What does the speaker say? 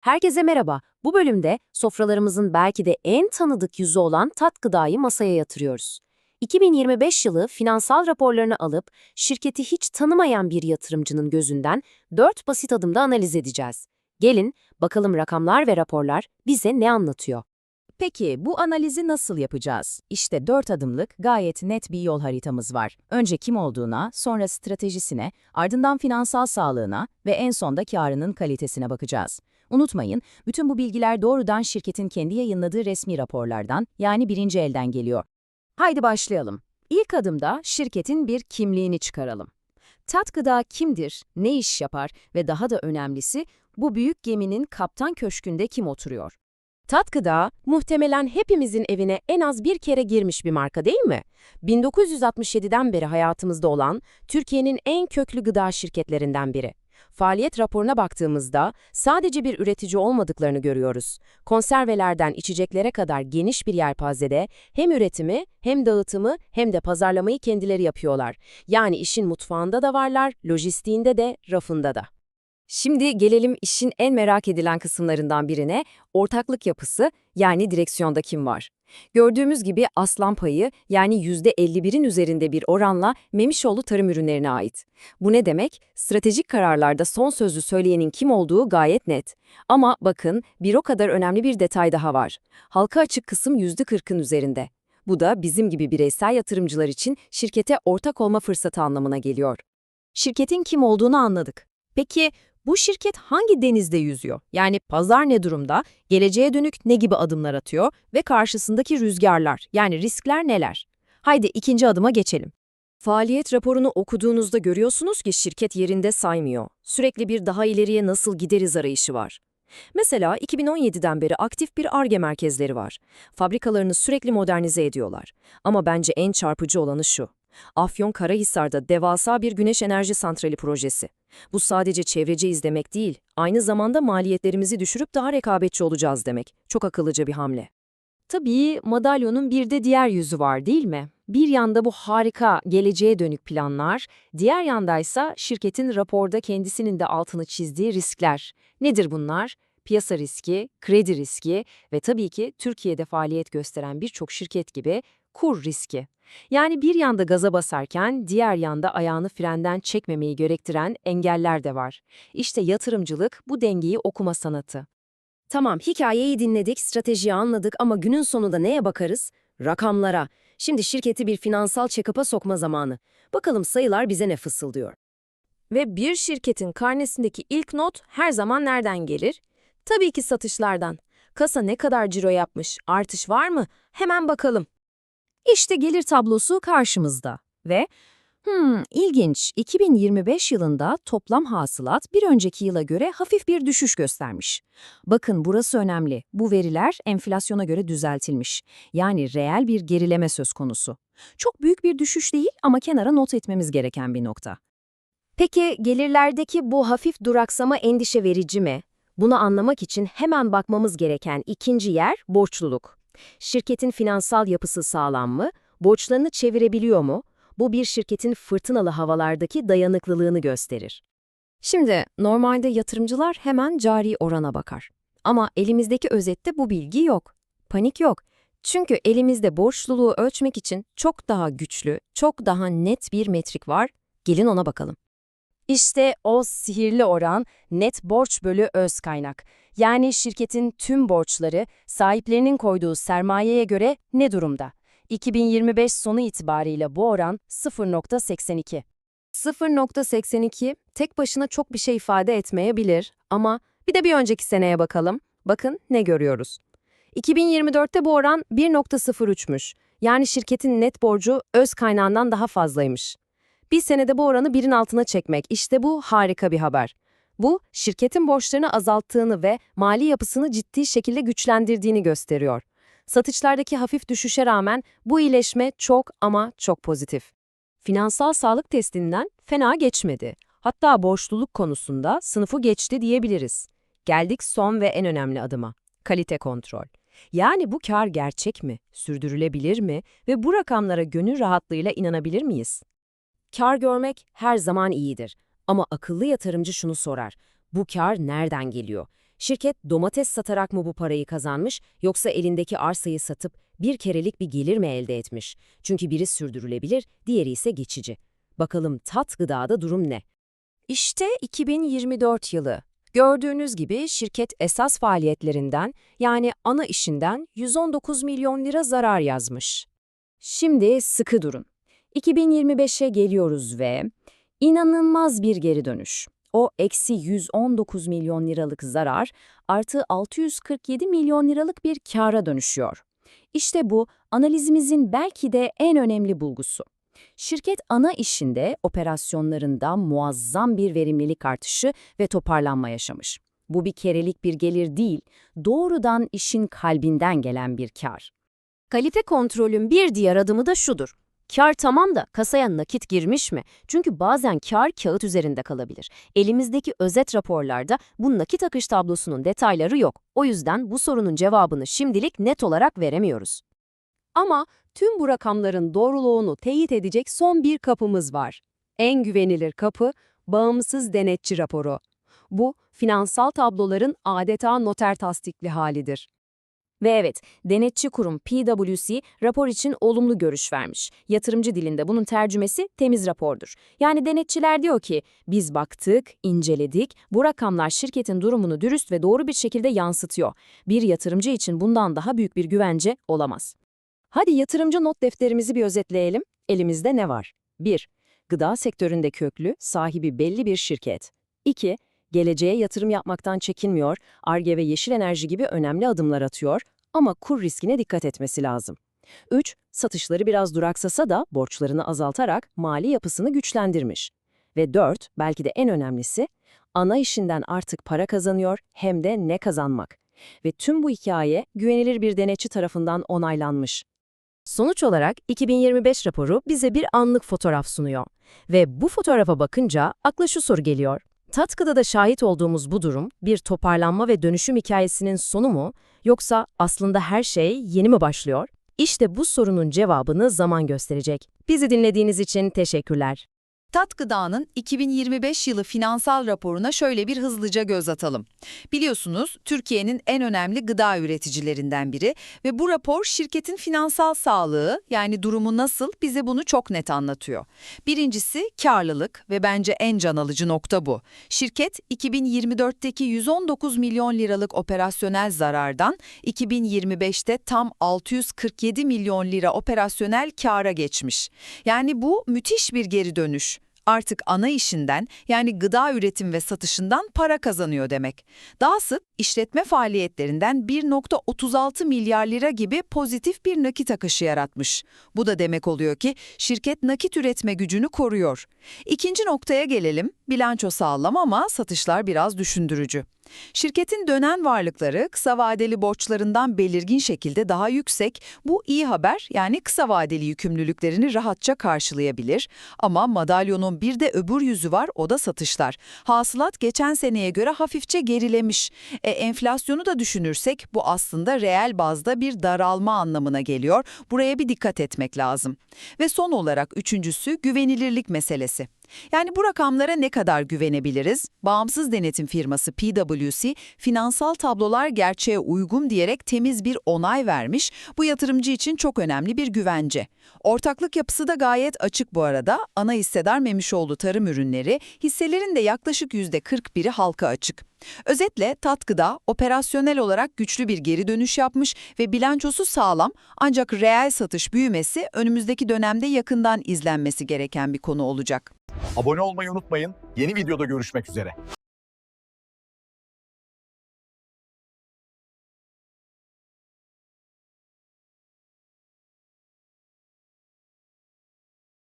Herkese merhaba. Bu bölümde sofralarımızın belki de en tanıdık yüzü olan tat gıdayı masaya yatırıyoruz. 2025 yılı finansal raporlarını alıp şirketi hiç tanımayan bir yatırımcının gözünden 4 basit adımda analiz edeceğiz. Gelin bakalım rakamlar ve raporlar bize ne anlatıyor? Peki bu analizi nasıl yapacağız? İşte dört adımlık gayet net bir yol haritamız var. Önce kim olduğuna, sonra stratejisine, ardından finansal sağlığına ve en sonda karının kalitesine bakacağız. Unutmayın, bütün bu bilgiler doğrudan şirketin kendi yayınladığı resmi raporlardan, yani birinci elden geliyor. Haydi başlayalım. İlk adımda şirketin bir kimliğini çıkaralım. Tat Gıda kimdir, ne iş yapar ve daha da önemlisi bu büyük geminin kaptan köşkünde kim oturuyor? Tat Gıda muhtemelen hepimizin evine en az bir kere girmiş bir marka değil mi? 1967'den beri hayatımızda olan Türkiye'nin en köklü gıda şirketlerinden biri. Faaliyet raporuna baktığımızda sadece bir üretici olmadıklarını görüyoruz. Konservelerden içeceklere kadar geniş bir yelpazede hem üretimi hem dağıtımı hem de pazarlamayı kendileri yapıyorlar. Yani işin mutfağında da varlar, lojistiğinde de, rafında da. Şimdi gelelim işin en merak edilen kısımlarından birine, ortaklık yapısı yani direksiyonda kim var? Gördüğümüz gibi aslan payı yani %51'in üzerinde bir oranla Memişoğlu Tarım Ürünlerine ait. Bu ne demek? Stratejik kararlarda son sözü söyleyenin kim olduğu gayet net. Ama bakın bir o kadar önemli bir detay daha var. Halka açık kısım %40'ın üzerinde. Bu da bizim gibi bireysel yatırımcılar için şirkete ortak olma fırsatı anlamına geliyor. Şirketin kim olduğunu anladık. Peki bu şirket hangi denizde yüzüyor? Yani pazar ne durumda, geleceğe dönük ne gibi adımlar atıyor ve karşısındaki rüzgarlar, yani riskler neler? Haydi ikinci adıma geçelim. Faaliyet raporunu okuduğunuzda görüyorsunuz ki şirket yerinde saymıyor. Sürekli bir daha ileriye nasıl gideriz arayışı var. Mesela 2017'den beri aktif bir ARGE merkezleri var. Fabrikalarını sürekli modernize ediyorlar. Ama bence en çarpıcı olanı şu. Afyon Karahisar'da devasa bir güneş enerji santrali projesi. Bu sadece çevreci demek değil, aynı zamanda maliyetlerimizi düşürüp daha rekabetçi olacağız demek. Çok akıllıca bir hamle. Tabii madalyonun bir de diğer yüzü var değil mi? Bir yanda bu harika geleceğe dönük planlar, diğer yandaysa şirketin raporda kendisinin de altını çizdiği riskler. Nedir bunlar? Piyasa riski, kredi riski ve tabii ki Türkiye'de faaliyet gösteren birçok şirket gibi kur riski. Yani bir yanda gaza basarken diğer yanda ayağını frenden çekmemeyi gerektiren engeller de var. İşte yatırımcılık bu dengeyi okuma sanatı. Tamam, hikayeyi dinledik, stratejiyi anladık ama günün sonunda neye bakarız? Rakamlara. Şimdi şirketi bir finansal check-up'a sokma zamanı. Bakalım sayılar bize ne fısıldıyor. Ve bir şirketin karnesindeki ilk not her zaman nereden gelir? Tabii ki satışlardan. Kasa ne kadar ciro yapmış, artış var mı? Hemen bakalım. İşte gelir tablosu karşımızda ve hmm, ilginç 2025 yılında toplam hasılat bir önceki yıla göre hafif bir düşüş göstermiş. Bakın burası önemli. Bu veriler enflasyona göre düzeltilmiş. Yani reel bir gerileme söz konusu. Çok büyük bir düşüş değil ama kenara not etmemiz gereken bir nokta. Peki gelirlerdeki bu hafif duraksama endişe verici mi? Bunu anlamak için hemen bakmamız gereken ikinci yer borçluluk. Şirketin finansal yapısı sağlam mı? Borçlarını çevirebiliyor mu? Bu bir şirketin fırtınalı havalardaki dayanıklılığını gösterir. Şimdi normalde yatırımcılar hemen cari orana bakar. Ama elimizdeki özette bu bilgi yok. Panik yok. Çünkü elimizde borçluluğu ölçmek için çok daha güçlü, çok daha net bir metrik var. Gelin ona bakalım. İşte o sihirli oran net borç bölü öz kaynak. Yani şirketin tüm borçları sahiplerinin koyduğu sermayeye göre ne durumda? 2025 sonu itibariyle bu oran 0.82. 0.82 tek başına çok bir şey ifade etmeyebilir ama bir de bir önceki seneye bakalım. Bakın ne görüyoruz. 2024'te bu oran 1.03'müş. Yani şirketin net borcu öz kaynağından daha fazlaymış. Bir senede bu oranı birin altına çekmek, işte bu harika bir haber. Bu, şirketin borçlarını azalttığını ve mali yapısını ciddi şekilde güçlendirdiğini gösteriyor. Satışlardaki hafif düşüşe rağmen bu iyileşme çok ama çok pozitif. Finansal sağlık testinden fena geçmedi. Hatta borçluluk konusunda sınıfı geçti diyebiliriz. Geldik son ve en önemli adıma. Kalite kontrol. Yani bu kar gerçek mi, sürdürülebilir mi ve bu rakamlara gönül rahatlığıyla inanabilir miyiz? Kar görmek her zaman iyidir. Ama akıllı yatırımcı şunu sorar. Bu kar nereden geliyor? Şirket domates satarak mı bu parayı kazanmış yoksa elindeki arsayı satıp bir kerelik bir gelir mi elde etmiş? Çünkü biri sürdürülebilir, diğeri ise geçici. Bakalım tat gıdada durum ne? İşte 2024 yılı. Gördüğünüz gibi şirket esas faaliyetlerinden yani ana işinden 119 milyon lira zarar yazmış. Şimdi sıkı durun. 2025'e geliyoruz ve inanılmaz bir geri dönüş. O eksi 119 milyon liralık zarar artı 647 milyon liralık bir kâra dönüşüyor. İşte bu analizimizin belki de en önemli bulgusu. Şirket ana işinde operasyonlarında muazzam bir verimlilik artışı ve toparlanma yaşamış. Bu bir kerelik bir gelir değil, doğrudan işin kalbinden gelen bir kar. Kalite kontrolün bir diğer adımı da şudur. Kar tamam da kasaya nakit girmiş mi? Çünkü bazen kar kağıt üzerinde kalabilir. Elimizdeki özet raporlarda bu nakit akış tablosunun detayları yok. O yüzden bu sorunun cevabını şimdilik net olarak veremiyoruz. Ama tüm bu rakamların doğruluğunu teyit edecek son bir kapımız var. En güvenilir kapı, bağımsız denetçi raporu. Bu, finansal tabloların adeta noter tasdikli halidir. Ve evet, denetçi kurum PwC rapor için olumlu görüş vermiş. Yatırımcı dilinde bunun tercümesi temiz rapordur. Yani denetçiler diyor ki, biz baktık, inceledik, bu rakamlar şirketin durumunu dürüst ve doğru bir şekilde yansıtıyor. Bir yatırımcı için bundan daha büyük bir güvence olamaz. Hadi yatırımcı not defterimizi bir özetleyelim. Elimizde ne var? 1. Gıda sektöründe köklü, sahibi belli bir şirket. 2. Geleceğe yatırım yapmaktan çekinmiyor, ARGE ve yeşil enerji gibi önemli adımlar atıyor ama kur riskine dikkat etmesi lazım. 3. Satışları biraz duraksasa da borçlarını azaltarak mali yapısını güçlendirmiş. Ve 4. Belki de en önemlisi, ana işinden artık para kazanıyor hem de ne kazanmak. Ve tüm bu hikaye güvenilir bir denetçi tarafından onaylanmış. Sonuç olarak 2025 raporu bize bir anlık fotoğraf sunuyor. Ve bu fotoğrafa bakınca akla şu soru geliyor. Tatkıda da şahit olduğumuz bu durum bir toparlanma ve dönüşüm hikayesinin sonu mu yoksa aslında her şey yeni mi başlıyor? İşte bu sorunun cevabını zaman gösterecek. Bizi dinlediğiniz için teşekkürler. Tat Gıda'nın 2025 yılı finansal raporuna şöyle bir hızlıca göz atalım. Biliyorsunuz Türkiye'nin en önemli gıda üreticilerinden biri ve bu rapor şirketin finansal sağlığı yani durumu nasıl bize bunu çok net anlatıyor. Birincisi karlılık ve bence en can alıcı nokta bu. Şirket 2024'teki 119 milyon liralık operasyonel zarardan 2025'te tam 647 milyon lira operasyonel kâra geçmiş. Yani bu müthiş bir geri dönüş artık ana işinden yani gıda üretim ve satışından para kazanıyor demek. Dahası işletme faaliyetlerinden 1.36 milyar lira gibi pozitif bir nakit akışı yaratmış. Bu da demek oluyor ki şirket nakit üretme gücünü koruyor. İkinci noktaya gelelim. Bilanço sağlam ama satışlar biraz düşündürücü. Şirketin dönen varlıkları kısa vadeli borçlarından belirgin şekilde daha yüksek. Bu iyi haber yani kısa vadeli yükümlülüklerini rahatça karşılayabilir. Ama madalyonun bir de öbür yüzü var o da satışlar. Hasılat geçen seneye göre hafifçe gerilemiş. E, enflasyonu da düşünürsek bu aslında reel bazda bir daralma anlamına geliyor. Buraya bir dikkat etmek lazım. Ve son olarak üçüncüsü güvenilirlik meselesi. Yani bu rakamlara ne kadar güvenebiliriz? Bağımsız denetim firması PwC, finansal tablolar gerçeğe uygun diyerek temiz bir onay vermiş. Bu yatırımcı için çok önemli bir güvence. Ortaklık yapısı da gayet açık bu arada. Ana hissedar Memişoğlu Tarım Ürünleri, hisselerin de yaklaşık %41'i halka açık. Özetle Tatkı'da operasyonel olarak güçlü bir geri dönüş yapmış ve bilançosu sağlam ancak reel satış büyümesi önümüzdeki dönemde yakından izlenmesi gereken bir konu olacak. Abone olmayı unutmayın. Yeni videoda görüşmek üzere.